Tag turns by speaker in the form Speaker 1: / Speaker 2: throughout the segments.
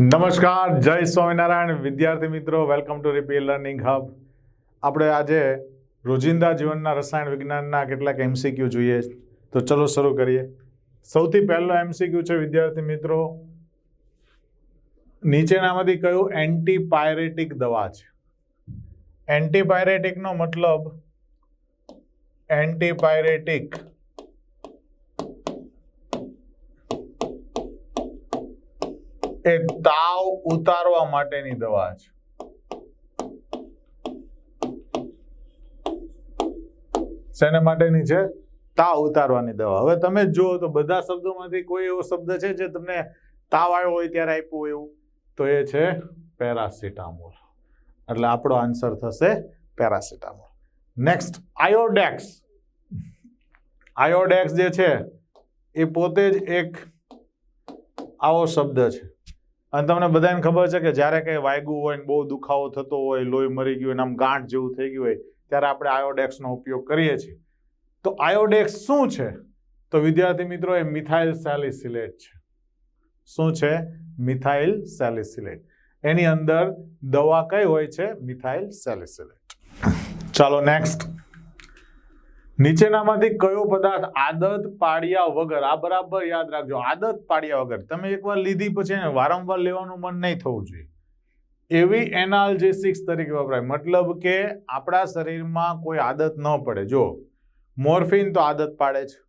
Speaker 1: નમસ્કાર, જય સ્વામિનારાયણ. વિદ્યાર્થી મિત્રો વેલકમ ટુ રીપી લર્નિંગ હબ આપણે આજે રોજિંદા જીવનના રસાયણ વિજ્ઞાનના કેટલાક એમસીક્યુ જોઈએ. તો ચલો શરૂ કરીએ. સૌથી પહેલો એમસીક્યુ છે, વિદ્યાર્થી મિત્રો. નીચેનામાંથી કયું એન્ટીપાયરેટિક દવા છે? એન્ટીપાયરેટિકનો મતલબ એન્ટીપાયરેટિક એ તાવ ઉતારવા માટેની દવા છે. શેના માટેની છે? તાવ ઉતારવાની દવા. હવે તમે જુઓ તો બધા શબ્દોમાંથી કોઈ એવો શબ્દ છે જે તમને તાવ આવ્યો હોય ત્યારે આપ્યું હોય એવું. તો એ છે પેરાસિટામોલ. એટલે આપણો આન્સર થશે પેરાસિટામોલ. નેક્સ્ટ આયોડેક્સ આયોડેક્સ જે છે, એ પોતે જ એક આવો શબ્દ છે. અને તમને બધાને ખબર છે કે જ્યારે કંઈ વાગ્યું હોય ને બહુ દુખાવો થતો હોય, લોહી મરી ગયું હોય આમ ગાંઠ જેવું થઈ ગયું હોય, ત્યારે આપણે આયોડેક્સનો ઉપયોગ કરીએ છીએ. તો આયોડેક્સ શું છે? તો વિદ્યાર્થી મિત્રો, એ મિથાઇલ સેલિસિલેટ છે. શું છે? Methyl salicylate. એની અંદર દવા કઈ હોય છે? Methyl salicylate. ચાલો નેક્સ્ટ નીચેનામાંથી કયો પદાર્થ આદત પાડ્યા વગર, આ બરાબર યાદ રાખજો, આદત પાડ્યા વગર, તમે એકવાર લીધી પછી એને વારંવાર લેવાનું મન નહીં થવું જોઈએ. એવી એનાલ્જેસિક્સ તરીકે વપરાય, મતલબ કે આપણા શરીરમાં કોઈ આદત ન પડે. જો, મોર્ફિન તો આદત પાડે છે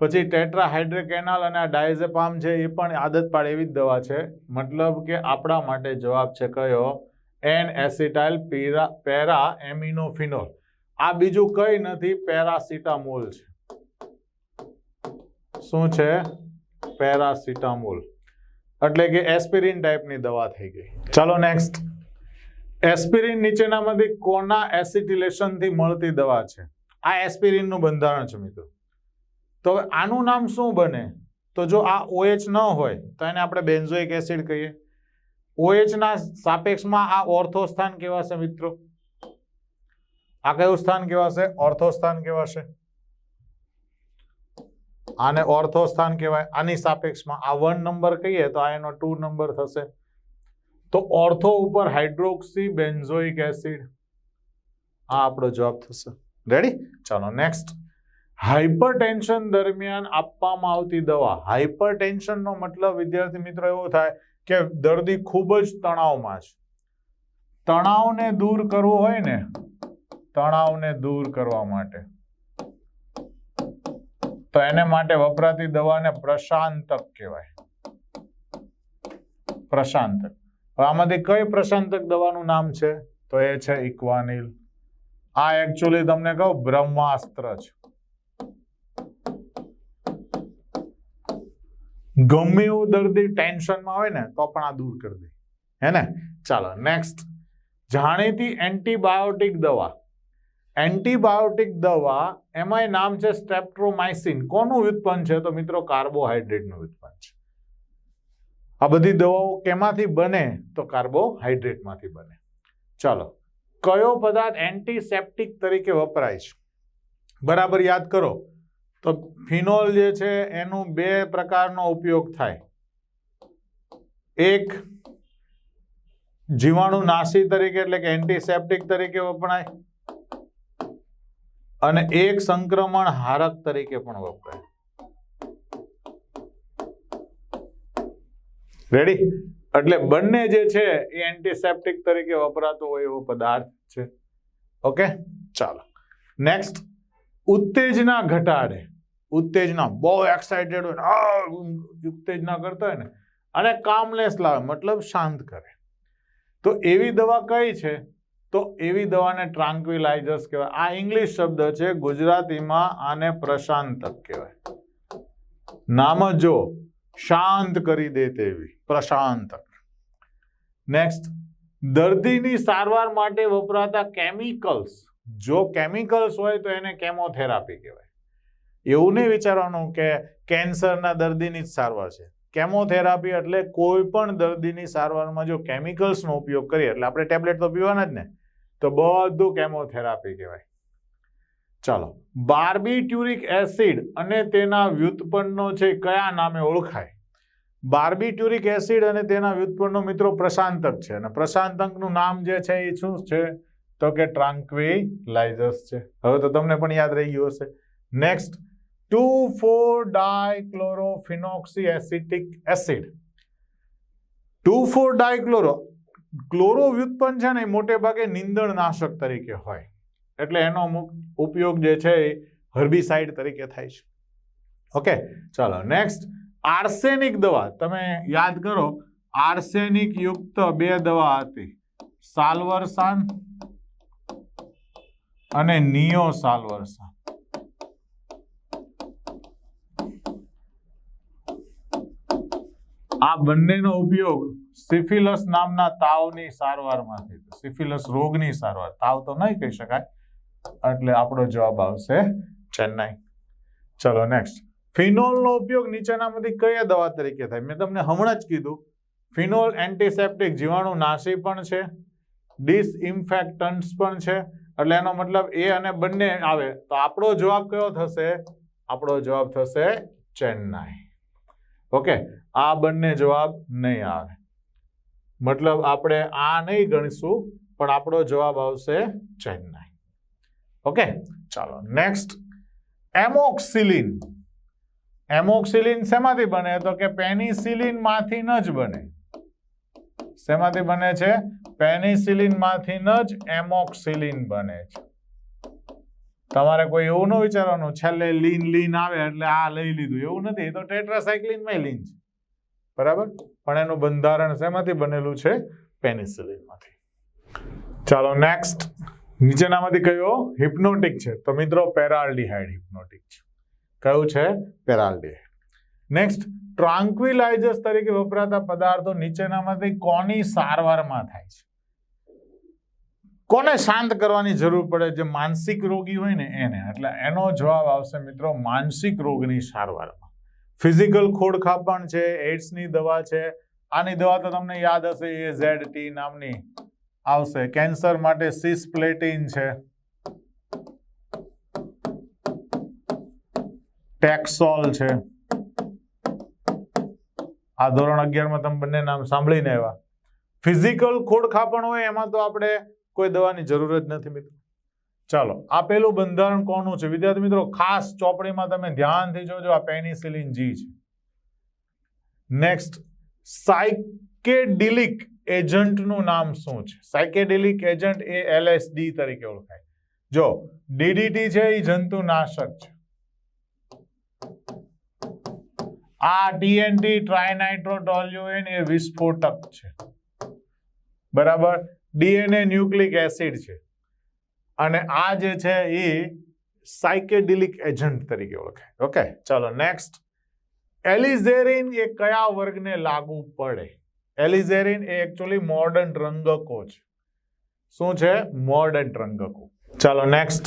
Speaker 1: પછી ટેટ્રાહાઇડ્રિક એનાલ અને આ ડાયઝેપામ છે એ પણ આદત પાડે એવી જ દવા છે. મતલબ કે આપણા માટે જવાબ છે કયો? N acetyl para para aminophenol આ બીજું કઈ નથી, પેરાસિટામોલ છે. શું છે? પેરાસિટામોલ. એટલે કે એસ્પિરિન ટાઈપની દવા થઈ ગઈ. ચાલો નેક્સ્ટ એસ્પિરિન નીચેનામાંથી કોના એસિટિલેશનથી મળતી દવા છે? આ એસ્પિરિનનું બંધારણ છે મિત્રો. તો હવે આનું નામ શું બને? તો જો આ ઓએચ ન હોય, તો એને આપણે બેન્ઝોઇક એસિડ કહીએ. ઓએચના સાપેક્ષમાં આ ઓર્થો સ્થાન કહેવાશે મિત્રો? આ કયું સ્થાન કહેવાશે? ઓર્થો સ્થાન કહેવાશે. આને ઓર્થો સ્થાન કહેવાય. આની સાપેક્ષમાં આ વન નંબર કહીએ તો આ એનો ટુ નંબર થશે. તો ઓર્થો ઉપર હાઇડ્રોક્સી બેન્ઝોઇક એસિડ. આ આપણો જવાબ થશે. રેડી ચાલો નેક્સ્ટ હાઇપરટેન્શન દરમિયાન આપવામાં આવતી દવા. હાઇપરટેન્શનનો મતલબ, વિદ્યાર્થી મિત્રો, એવો થાય કે દર્દી ખૂબ જ તણાવમાં છે. તણાવને દૂર કરવો હોય ને તણાવને દૂર કરવા માટે. તો એને માટે વપરાતી દવાને પ્રશાંતક કહેવાય. પ્રશાંતક. હવે આમાંથી કઈ પ્રશાંતક દવાનું નામ છે? તો એ છે ઇક્વાનિલ. આ એકચ્યુઅલી તમને કહું, બ્રહ્માસ્ત્ર છે. ગમે એવું દર્દી ટેન્શનમાં હોય ને, તો પણ આ દૂર કરી દે. હે ને? ચાલો નેક્સ્ટ જાણીતી એન્ટીબાયોટિક દવા. એન્ટીબાયોટિક દવા, એમાંય નામ છે સ્ટેપ્ટ્રોમાઇસિન કોનું વ્યુત્પન્ન છે? તો મિત્રો કાર્બોહાઈડ્રેટનું વ્યુત્પન્ન છે. આ બધી દવાઓ કેમાંથી બને? તો કાર્બોહાઈડ્રેટમાંથી બને. ચાલો, કયો પદાર્થ એન્ટીસેપ્ટિક તરીકે વપરાય છે? બરાબર યાદ કરો. તો ફિનોલ જે છે, એનું બે પ્રકારનો ઉપયોગ થાય. એક, જીવાણુ નાશી તરીકે, એટલે કે એન્ટીસેપ્ટિક તરીકે વપરાય. અને એક સંક્રમણ હારક તરીકે પણ વપરાય. રેડી એટલે બંને જે છે એ એન્ટીસેપ્ટિક તરીકે વપરાતો હોય એવો પદાર્થ છે. ઓકે ચાલો. નેક્સ્ટ ઉત્તેજના ઘટાડે. ઉત્તેજના બહુ એક્સાઇટેડ હોય ઉત્તેજના કરતા હોય ને, અને કામલેસ લાવે, મતલબ શાંત કરે. તો એવી દવા કઈ છે? તો એવી દવાને ટ્રાન્ક્વિલાઇઝર્સ કહેવાય. આ ઇંગ્લિશ શબ્દ છે, ગુજરાતીમાં આને પ્રશાંતક કહેવાય. નામ જો શાંત કરી દે તેવી, પ્રશાંતક. નેક્સ્ટ દર્દીની સારવાર માટે વપરાતા કેમિકલ્સ જો કેમિકલ્સ હોય તો એને કેમોથેરાપી કહેવાય. એવું નહીં વિચારવાનું કે કેન્સરના દર્દીની જ સારવાર છે. કેમોથેરાપી એટલે કોઈ પણ દર્દીની સારવારમાં જો કેમિકલ્સનો ઉપયોગ કરીએ, એટલે આપણે ટેબ્લેટ તો પીવાના જ ને, તો બધું કેમોથેરાપી કહેવાય. ચાલો બાર્બીટ્યુરિક એસિડ અને તેના વ્યુત્પન્નો છે કયા નામે ઓળખાય? બાર્બીટ્યુરિક એસિડ અને તેના વ્યુત્પન્નો મિત્રો પ્રશાંતક છે અને પ્રશાંતકનું નામ જે છે એ શું છે? તો કે ટ્રાન્ક્વિલાઇઝર્સ છે. હવે તો તમને પણ યાદ રહી ગયું હશે. Next two four dichlorophenoxy acetic acid. Two four dichloro, chloro વ્યુત્પન્ન છે ને એ મોટે ભાગે નિંદણનાશક તરીકે હોય. એટલે એનો ઉપયોગ જે છે એ હર્બિસાઇડ તરીકે થાય છે. ઓકે, ચાલો, નેક્સ્ટ, આર્સેનિક દવા. તમે યાદ કરો, આર્સેનિક યુક્ત બે દવા હતી. સાલ્વરસાન અને નિયો સાલ્વરસાન આ બંનેનો ઉપયોગ સિફિલસ નામના તાવની સારવારમાં થયો સિફિલસ રોગની સારવાર, તાવ તો નહીં કહી શકાય, એટલે આપણો જવાબ આવશે ચેન્નાઈ. ચલો નેક્સ્ટ ફિનોલનો ઉપયોગ નીચેનામાંથી કયા દવા તરીકે થાય? મેં તમને હમણાં જ કીધું, ફિનોલ એન્ટિસેપ્ટિક જીવાણુ નાશી પણ છે ડિસઇન્ફેક્ટન્ટ્સ પણ છે, એટલે એનો મતલબ એ અને બંને આવે. તો આપણો જવાબ કયો થશે? આપણો જવાબ થશે ચેન્નાઈ. ઓકે, આ બંને જવાબ નહીં આવે. મતલબ આપણે આ નહીં ગણીશું, પણ આપણો જવાબ આવશે ચેન્નાઈ. ઓકે, ચાલો, નેક્સ્ટ. એમોક્સિલિન. એમોક્સિલિન શેમાંથી બને? તો કે પેનિસિલિનમાંથી ન જ બને. શેમાંથી બને છે? પેનિસિલિનમાંથી ન જ એમોક્સિલિન બને છે. તમારે કોઈ એવું ન વિચારવાનું, છેલ્લે લીન લીન આવે એટલે આ લઈ લીધું. એવું નથી, એ તો ટેટ્રાસાયક્લિનમાં લીન છે. બરાબર? પણ એનું બંધારણ શેમાંથી બનેલું છે? પેનિસિલિનમાંથી ચાલો નેક્સ્ટ. નીચેનામાંથી કયો? હિપ્નોટિક છે. તો મિત્રો, પેરાલ્ડિહાઇડ હિપ્નોટિક છે. કયું છે? પેરાલ્ડિહાઇડ. નેક્સ્ટ ટ્રાન્ક્વિલાઇઝર્સ તરીકે વપરાતા પદાર્થો નીચેનામાંથી કોની સારવારમાં થાય છે? કોને શાંત કરવાની જરૂર પડે? જે માનસિક રોગી હોય ને એને. એટલે એનો જવાબ આવશે મિત્રો માનસિક રોગની સારવારમાં. ફિઝિકલ ખોડખાપણ છે એડ્સની દવા છે. આની દવા તો તમને યાદ હશે એ ઝેડ ટી નામની. આવશે. કેન્સર માટે સિસ્પ્લેટિન છે. ટેક્સોલ છે. આ ધોરણ અગિયારમાં તમે બંને નામ સાંભળીને આવ્યા. ફિઝિકલ ખોડખાપણ હોય, એમાં તો આપણે કોઈ દવાની જરૂર જ નથી મિત્રો. ચાલો, આ પેલું બંધારણ કોનું છે? વિદ્યાર્થી મિત્રો, ખાસ ચોપડીમાં તમે ધ્યાનથી જોજો, આ પેનિસિલિન જી છે. નેક્સ્ટ સાયકેડિલિક એજન્ટનું નામ શું છે? સાયકેડિલિક એજન્ટ એ એલએસડી તરીકે ઓળખાય. જો ડીડીટી છે એ જંતુનાશક છે. આ ટીએનટી ટ્રાયનાઇટ્રોટોલ્યુએન એ વિસ્ફોટક છે. બરાબર? ડીએનએ ન્યુક્લિક એસિડ છે. અને આ જે છે એ સાયકેડિલિક એજન્ટ તરીકે ઓળખાય. ઓકે, ચાલો નેક્સ્ટ. એલિઝેરિન એ કયા વર્ગને લાગુ પડે? એલિઝેરિન એ એકચ્યુઅલી મોડર્ન રંગકો છે. શું છે? મોડર્ન રંગકો. ચાલો નેક્સ્ટ.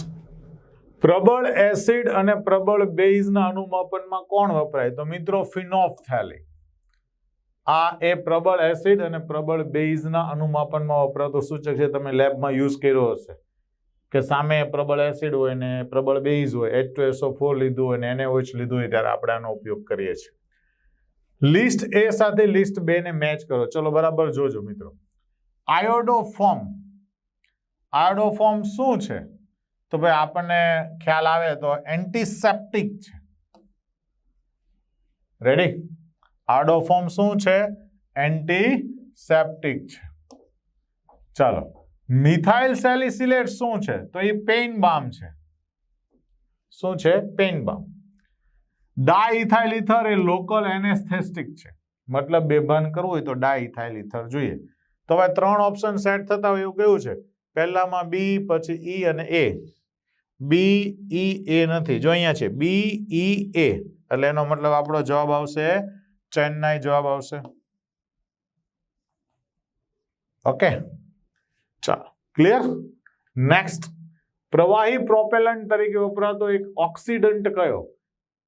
Speaker 1: પ્રબળ એસિડ અને પ્રબળ બેઝના અનુમાપનમાં કોણ વપરાય? તો મિત્રો ફિનોફથેલિક આ એ પ્રબળ એસિડ અને પ્રબળ બેઝના અનુમાપનમાં વપરાતો સૂચક છે, તમે લેબમાં યુઝ કર્યો હશે. કે સામે પ્રબળ એસિડ હોય ને પ્રબળ બેઝ હોય એચ ટુ એસો ફોર લીધું હોય ને NaOH લીધું હોય ત્યારે આપણે આનો ઉપયોગ કરીએ છીએ. લિસ્ટ એ સાથે લિસ્ટ બે ને મેચ કરો. ચલો બરાબર જોજો મિત્રો. આયોડોફોર્મ. આયોડોફોર્મ શું છે? તો ભાઈ આપણને ખ્યાલ આવે તો એન્ટીસેપ્ટિક છે. રેડી આયોડોફોર્મ શું છે? એન્ટીસેપ્ટિક છે. ચાલો. મિથાઇલ સેલિસિલેટ શું છે? તો એ પેઇન બામ છે. શું છે? પેઇન બામ ડાઇથાઇલ ઇથર એ લોકલ એનેસ્થેસ્ટિક છે. મતલબ બેભાન કરવું હોય તો ડાઇથાઇલ ઇથર જોઈએ. તો હવે ત્રણ ઓપ્શન સેટ થતા હોય એવું કેવું છે? પહેલામાં બી પછી ઈ અને એ બી ઈ એ નથી. જો અહીંયા છે. બી ઈ એ એટલે એનો મતલબ આપણો જવાબ આવશે ચેન્નાઈ જવાબ આવશે. ઓકે ચાલો ક્લિયર નેક્સ્ટ પ્રવાહી પ્રોપેલન્ટ તરીકે વપરાતો એક ઓક્સિડન્ટ કયો?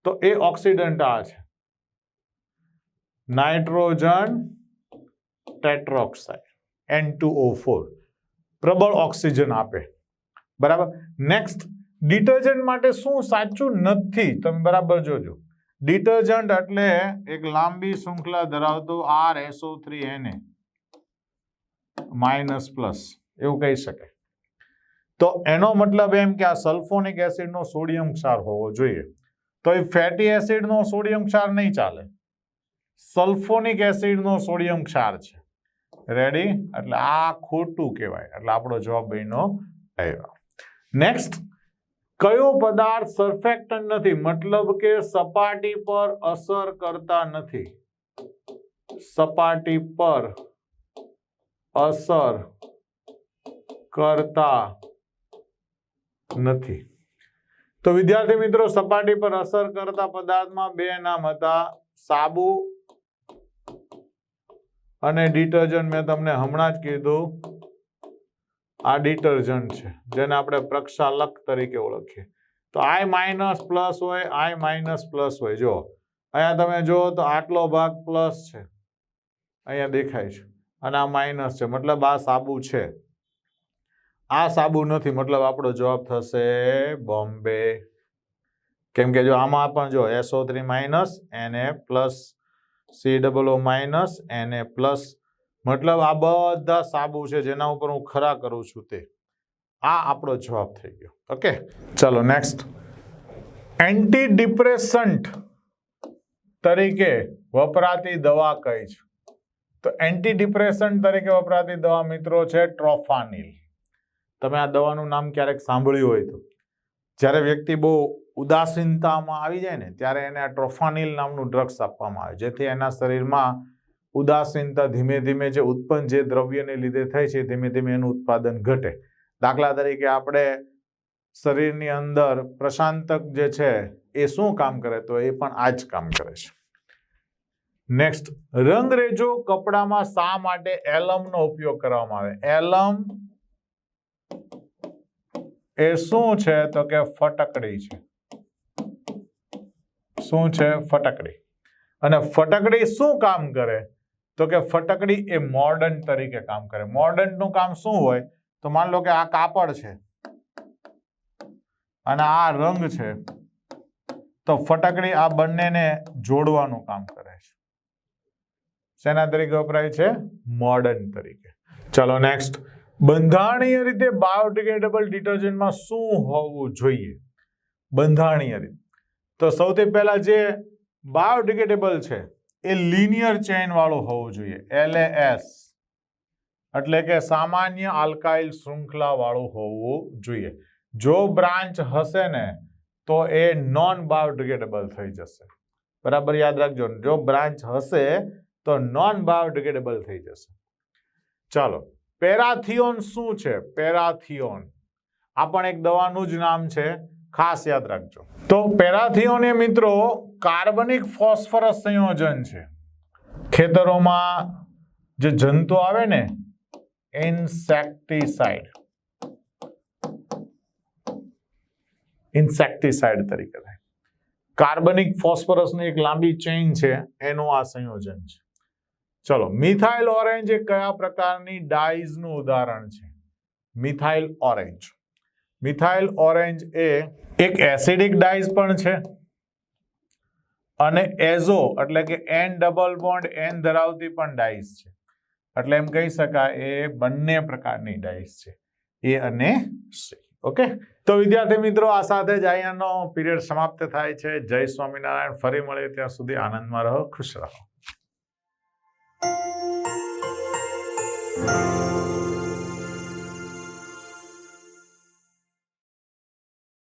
Speaker 1: તો એ ઓક્સિડન્ટ આ છે. નાઇટ્રોજન ટેટ્રોક્સાઇડ એન પ્રબળ ઓક્સિજન આપે. બરાબર? નેક્સ્ટ ડિટર્જન્ટ માટે શું સાચું નથી? તમે બરાબર જોજો. ડિટર્જન્ટ એટલે એક લાંબી શૃંખલા ધરાવતું આર એસઓ થ્રી એને માઇનસ પ્લસ, એવું કહી શકાય. તો એનો મતલબ એમ કે આ સલ્ફોનિક એસિડનો સોડિયમ ક્ષાર હોવો જોઈએ. તો એ ફેટી એસિડનો સોડિયમ ક્ષાર નહીં ચાલે. સલ્ફોનિક એસિડનો સોડિયમ ક્ષાર છે. રેડી એટલે આ ખોટું કહેવાય. એટલે આપણો જવાબ બહેનો આવ્યો. નેક્સ્ટ કયો પદાર્થ સરફેક્ટન્ટ નથી? મતલબ કે સપાટી પર અસર કરતા નથી. સપાટી પર અસર કરતા નથી. તો વિદ્યાર્થી મિત્રો, સપાટી પર અસર કરતા પદાર્થમાં બે નામ હતા. સાબુ અને ડિટર્જન્ટ. મેં તમને હમણાં જ કીધું. આ ડિટર્જન્ટ છે, જેને આપણે પ્રક્ષાલક તરીકે ઓળખીએ. તો આઈ માઇનસ પ્લસ હોય આઈ માઇનસ પ્લસ હોય. જો અહીંયા તમે જુઓ તો આટલો ભાગ પ્લસ છે. અહીંયા દેખાય છે. અને આ માઇનસ છે. મતલબ આ સાબુ છે. આ સાબુ નથી. મતલબ આપણો જવાબ થશે બોમ્બે. કેમ કે જો આમાં પણ જો એસઓ થ્રી માઇનસ એને plus C double O minus એને પ્લસ મતલબ આ બધા સાબુ છે જેના ઉપર હું ખરા કરું છું તે. આ આપણો જવાબ થઈ ગયો. ઓકે? ચાલો નેક્સ્ટ એન્ટી ડિપ્રેસન્ટ તરીકે વપરાતી દવા કઈ છે? તો એન્ટી ડિપ્રેસન્ટ તરીકે વપરાતી દવા મિત્રો છે ટ્રોફાનિલ તમે આ દવાનું નામ ક્યારેક સાંભળ્યું હોય તો. જ્યારે વ્યક્તિ બહુ ઉદાસીનતામાં આવી જાય ને, ત્યારે એને આ ટ્રોફાનિલ નામનું ડ્રગ્સ આપવામાં આવે. જેથી એના શરીરમાં ઉદાસીનતા ધીમે ધીમે જે ઉત્પન્ન જે દ્રવ્યને લીધે થાય છે, ધીમે ધીમે એનું ઉત્પાદન ઘટે. દાખલા તરીકે આપણે શરીરની અંદર પ્રશાંતક જે છે, એ શું કામ કરે તો એ પણ આ જ કામ કરે છે. નેક્સ્ટ રંગરેજો કપડામાં શા માટે એલમનો ઉપયોગ કરવામાં આવે? એલમ એ શું છે તો કે ફટકડી છે. શું છે? ફટકડી. અને ફટકડી શું કામ કરે? તો કે ફટકડી એ મોર્ડન તરીકે કામ કરે. મોર્ડનનું કામ શું હોય? તો માન લો કે આ કાપડ છે. અને આ રંગ છે. તો ફટકડી આ બંનેને જોડવાનું કામ કરે છે. શેના તરીકે વપરાય છે? મોર્ડન તરીકે. ચલો નેક્સ્ટ બંધારણીય રીતે બાયોડિગ્રેડેબલ ડિટર્જન્ટમાં શું હોવું જોઈએ? બંધારણીય રીતે. તો સૌથી પહેલા જે બાયોડિગ્રેડેબલ છે એ લિનિયર ચેઇન વાળું હોવું જોઈએ એલએએસ એટલે કે સામાન્ય આલ્કાઇલ શૃંખલા વાળું હોવું જોઈએ. જો બ્રાન્ચ હશે ને, તો એ નોન બાયોડિગ્રેડેબલ થઈ જશે. બરાબર યાદ રાખજો, જો બ્રાન્ચ હશે, તો નોન બાયોડિગ્રેડેબલ થઈ જશે. ચાલો, પેરાથિયોન શું છે? પેરાથિયોન. આ પણ એક દવાનું જ નામ છે ખાસ યાદ રાખજો. તો પેરાથિયોન મિત્રો, કાર્બનિક ફોસ્ફરસ સંયોજન છે. ખેતરોમાં જે જંતુ આવે ને, ઇન્સેક્ટિસાઇડ. ઇન્સેક્ટિસાઇડ તરીકે થાય. કાર્બનિક ફોસ્ફરસની એક લાંબી ચેઇન છે, એનું આ સંયોજન છે. ચલો, મિથાઇલ ઓરેન્જ એ કયા પ્રકારની ડાઈઝનું ઉદાહરણ છે? Methyl orange. મિથાઇલ ઓરેન્જ એ એક એસિડિક ડાઈઝ પણ છે. અને એઝો એટલે કે એન ડબલ બોન્ડ એન ધરાવતી પણ ડાઈઝ છે. એટલે એમ કહી શકાય એ બંને પ્રકારની ડાઈઝ છે. એ અને સી. ઓકે? તો વિદ્યાર્થી મિત્રો, આ સાથે જ અહીંયાનો પીરિયડ સમાપ્ત થાય છે. જય સ્વામિનારાયણ. ફરી મળીએ ત્યાં સુધી આનંદમાં રહો, ખુશ રહો.